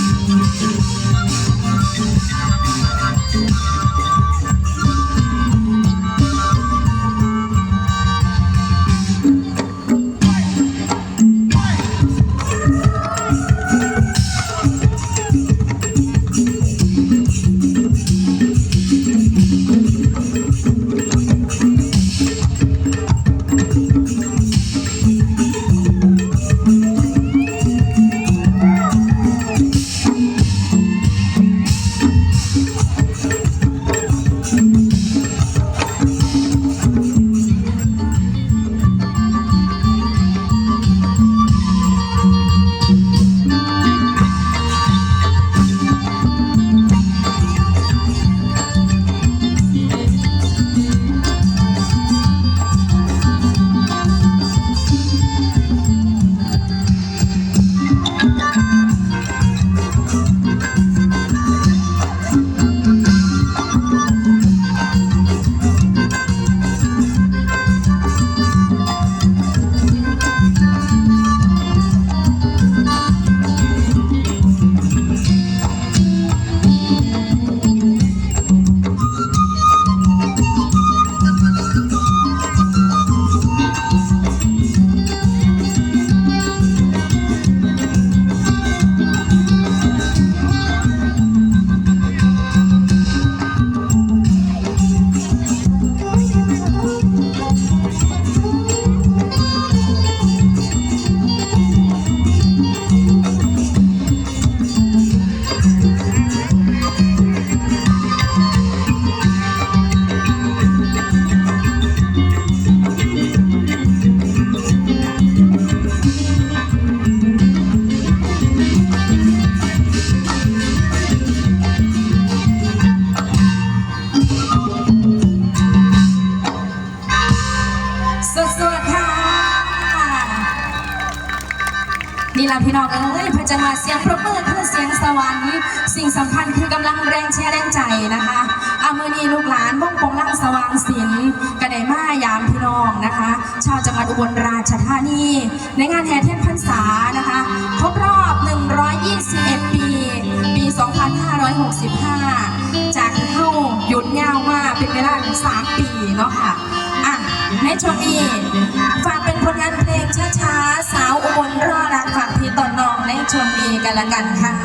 Thank you. พี่น้องเอ้ยพื่อจะมาเสียงปรบมือคือเสียงสวรรค์สิ่งสำคัญคือกำลังแรงเชียร์แรงใจนะคะอามือนีลูกหลานวงปงลังสว่างศิลป์กระไดมายามพี่น้องนะคะ ชาวจังหวัดอุบลราชธานี ในงานแห่เทียนพรรษานะคะ ครบรอบ 121 ปี ปี 2565 จากที่เข้าหยุดยาวมาเป็นเวลาถึง3ปีเนาะค่ะอะในช่วงนี้ฝากเป็นผลงานเพลงช้า กฝากพี่ตอนน้องในช่วงนี้กันละกันค่ะ